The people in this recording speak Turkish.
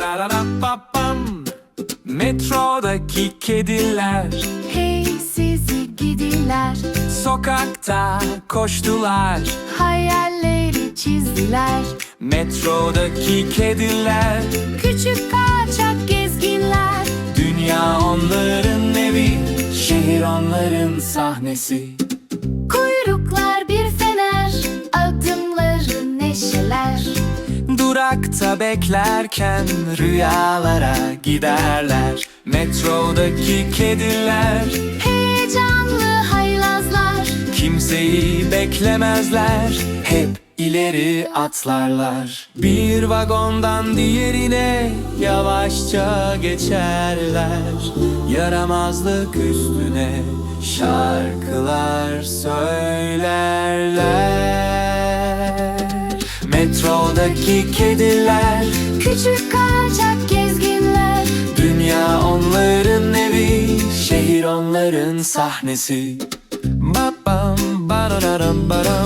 Tarararapapam Metrodaki kediler. Hey sizi gidiler. Sokakta koştular. Hayalleri çizdiler. Metrodaki kediler. Küçük kaçak gezginler. Dünya onların evi Şehir onların sahnesi. Durakta beklerken rüyalara giderler. Metrodaki kediler Heyecanlı haylazlar. Kimseyi beklemezler. Hep ileri atlarlar. Bir vagondan diğerine yavaşça geçerler. Yaramazlık üstüne şarkılar söylerler Metrodaki kediler. Küçük kaçak gezginler. Dünya onların evi, şehir onların sahnesi. Ba bam, barararam, baram,